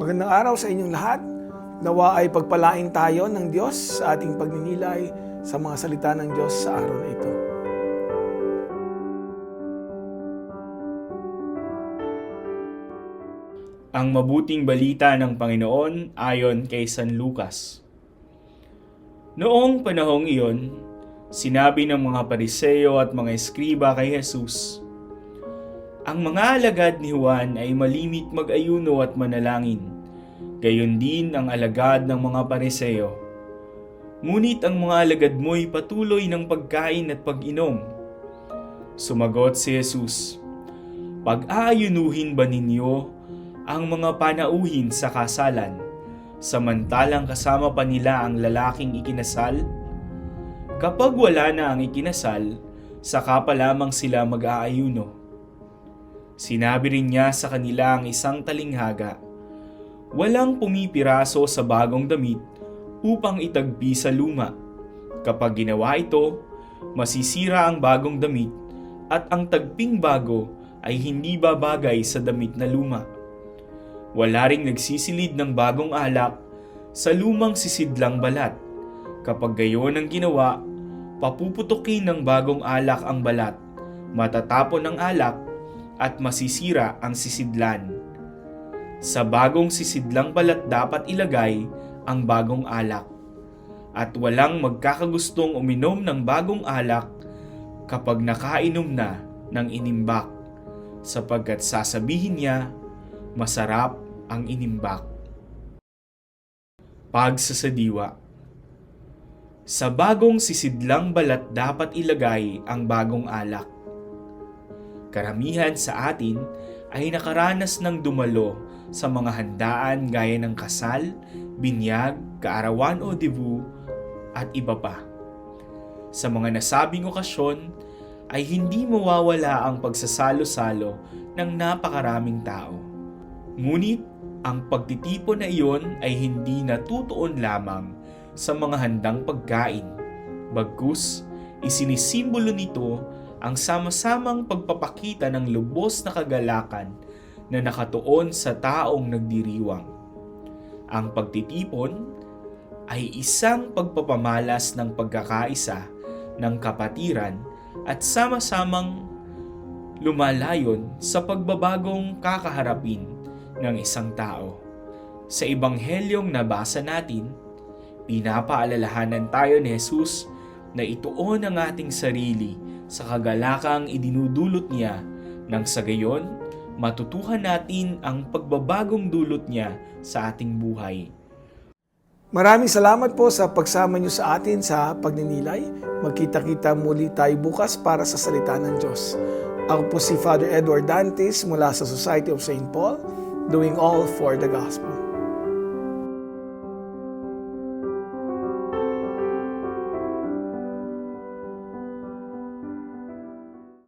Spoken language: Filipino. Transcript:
Magandang araw sa inyong lahat. Nawa ay pagpalain tayo ng Diyos sa ating pagninilay sa mga salita ng Diyos sa araw na ito. Ang mabuting balita ng Panginoon ayon kay San Lucas. Noong panahong iyon, sinabi ng mga pariseyo at mga eskriba kay Jesus, Ang mga alagad ni Juan ay malimit mag-ayuno at manalangin, gayon din ang alagad ng mga pariseyo. Ngunit ang mga alagad mo'y patuloy ng pagkain at pag-inom. Sumagot si Jesus, Pag-aayunuhin ba ninyo ang mga panauhin sa kasalan, samantalang kasama pa nila ang lalaking ikinasal? Kapag wala na ang ikinasal, saka pa lamang sila mag-aayuno. Sinabi rin niya sa kanila ang isang talinghaga, Walang pumipiraso sa bagong damit upang itagpi sa luma. Kapag ginawa ito, masisira ang bagong damit at ang tagping bago ay hindi babagay sa damit na luma. Wala ring nagsisilid ng bagong alak sa lumang sisidlang balat. Kapag gayon ang ginawa, papuputukin ng bagong alak ang balat, matatapon ang alak, at masisira ang sisidlan. Sa bagong sisidlang balat dapat ilagay ang bagong alak. At walang magkakagustong uminom ng bagong alak kapag nakainom na ng inimbak, sapagkat sasabihin niya, masarap ang inimbak. Pagsasadiwa Sa bagong sisidlang balat dapat ilagay ang bagong alak. Karamihan sa atin ay nakaranas ng dumalo sa mga handaan gaya ng kasal, binyag, kaarawan o dibu, at iba pa. Sa mga nasabing okasyon ay hindi mawawala ang pagsasalo-salo ng napakaraming tao. Ngunit ang pagtitipon na iyon ay hindi natutuon lamang sa mga handang pagkain. Bagkus, isinisimbolo nito ang sama-samang pagpapakita ng lubos na kagalakan na nakatuon sa taong nagdiriwang. Ang pagtitipon ay isang pagpapamalas ng pagkakaisa ng kapatiran at sama-samang lumalayon sa pagbabagong kakaharapin ng isang tao. Sa ebanghelyong nabasa natin, pinapaalalahanan tayo ni Jesus na ituon ang ating sarili sa kagalakang idinudulot niya nang sa gayon matutuhan natin ang pagbabagong dulot niya sa ating buhay. Maraming salamat po sa pagsama niyo sa atin sa pagninilay. Magkita-kita muli tayo bukas para sa salita ng Diyos. Ako po si Father Edward Dantes mula sa Society of St. Paul, doing all for the gospel.